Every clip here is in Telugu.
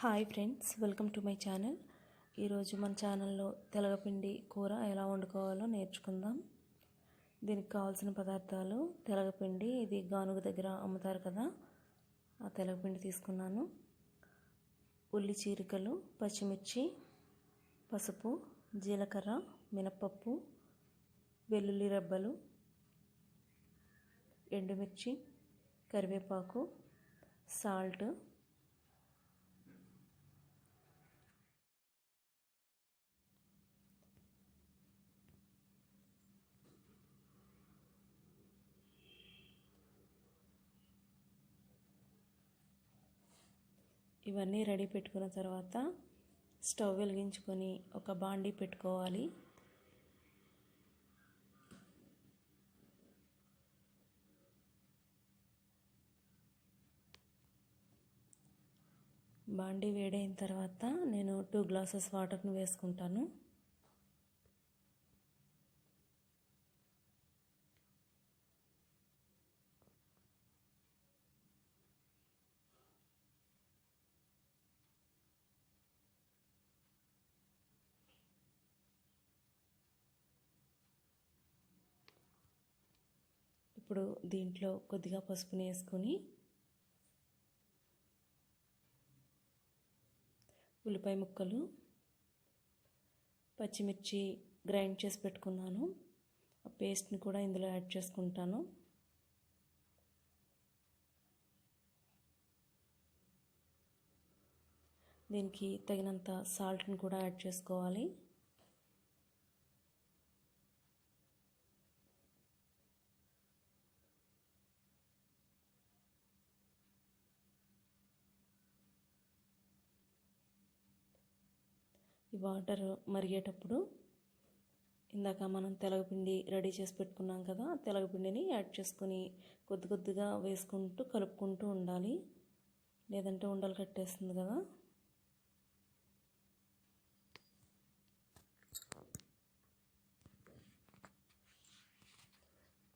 Hi friends welcome to my channel. ఈరోజు మన ఛానల్లో తెలగపిండి కూర ఎలా వండుకోవాలో నేర్చుకుందాం. దీనికి కావాల్సిన పదార్థాలు తెలగపిండి ఇది గానుగ దగ్గర అమ్ముతారు కదా ఆ తెలగపిండి తీసుకున్నాను. ఉల్లి చీరికలు పచ్చిమిర్చి పసుపు జీలకర్ర మినప్పప్పు వెల్లుల్లి రెబ్బలు ఎండుమిర్చి కరివేపాకు సాల్ట్ ఇవన్నీ రెడీ పెట్టుకున్న తర్వాత స్టవ్ వెలిగించుకొని ఒక బాండీ పెట్టుకోవాలి. బాండీ వేడైన తర్వాత నేను టూ గ్లాసెస్ వాటర్ని వేసుకుంటాను. ఇప్పుడు దీంట్లో కొద్దిగా పసుపుని వేసుకొని ఉల్లిపాయ ముక్కలు పచ్చిమిర్చి గ్రైండ్ చేసి పెట్టుకున్నాను. ఆ పేస్ట్ని కూడా ఇందులో యాడ్ చేసుకుంటాను. దీనికి తగినంత సాల్ట్ని కూడా యాడ్ చేసుకోవాలి. వాటర్ మరిగేటప్పుడు ఇందాక మనం తెలగపిండి రెడీ చేసి పెట్టుకున్నాం కదా తెలగపిండిని యాడ్ చేసుకొని కొద్ది కొద్దిగా వేసుకుంటూ కలుపుకుంటూ ఉండాలి. లేదంటే ఉండలు కట్టేస్తుంది కదా.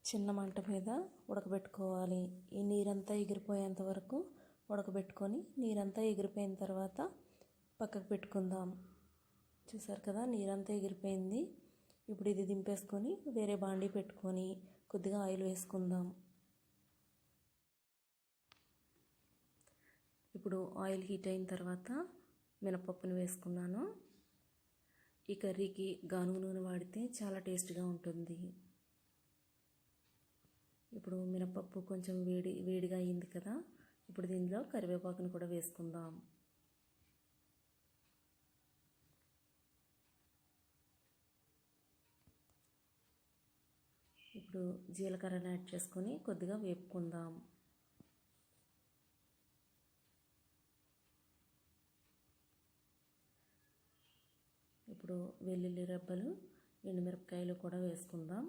చిన్న మంట మీద ఉడకబెట్టుకోవాలి. ఈ నీరంతా ఎగిరిపోయేంత వరకు ఉడకబెట్టుకొని నీరంతా ఎగిరిపోయిన తర్వాత పక్కకు పెట్టుకుందాం. చూసారు కదా నీరంతా ఎగిరిపోయింది. ఇప్పుడు ఇది దింపేసుకొని వేరే బాండీ పెట్టుకొని కొద్దిగా ఆయిల్ వేసుకుందాం. ఇప్పుడు ఆయిల్ హీట్ అయిన తర్వాత మినపప్పుని వేసుకున్నాను. ఈ కర్రీకి గానుగు నూనె వాడితే చాలా టేస్ట్గా ఉంటుంది. ఇప్పుడు మినపప్పు కొంచెం వేడి వేడిగా అయింది కదా ఇప్పుడు దీనిలో కరివేపాకును కూడా వేసుకుందాం. ఇప్పుడు జీలకర్రని యాడ్ చేసుకొని కొద్దిగా వేపుకుందాం. ఇప్పుడు వెల్లుల్లి రెబ్బలు ఎండుమిరపకాయలు కూడా వేసుకుందాం.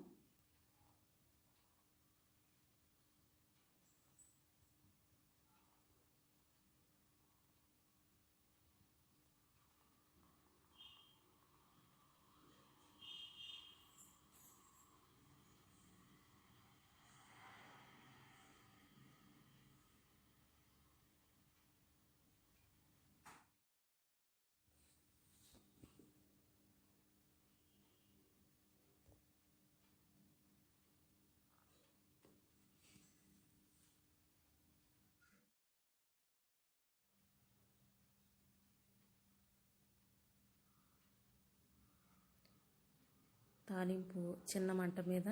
తాలింపు చిన్న మంట మీద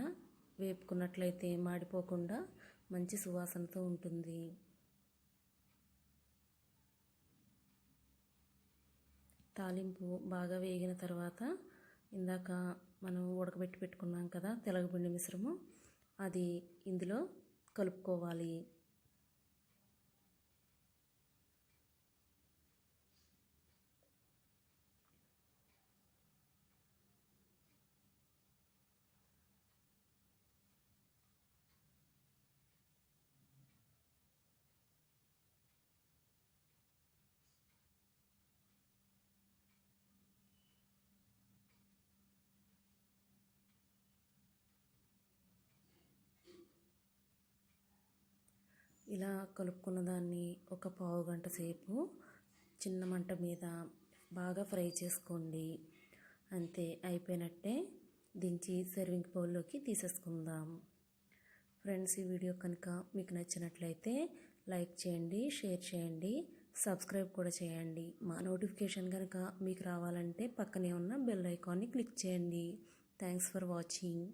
వేపుకున్నట్లయితే మాడిపోకుండా మంచి సువాసనతో ఉంటుంది. తాలింపు బాగా వేగిన తర్వాత ఇందాక మనం ఉడకబెట్టి పెట్టుకున్నాం కదా తెలగపిండి మిశ్రమం అది ఇందులో కలుపుకోవాలి. ఇలా కలుపుకున్న దాన్ని ఒక పావు గంట సేపు చిన్న మంట మీద బాగా ఫ్రై చేసుకోండి. అంతే అయిపోయినట్టే దించి సర్వింగ్ బౌల్లోకి తీసేసుకుందాం. ఫ్రెండ్స్ ఈ వీడియో కనుక మీకు నచ్చినట్లయితే లైక్ చేయండి షేర్ చేయండి సబ్స్క్రైబ్ కూడా చేయండి. మా నోటిఫికేషన్ కనుక మీకు రావాలంటే పక్కనే ఉన్న బెల్ ఐకాన్ని క్లిక్ చేయండి. Thanks for watching.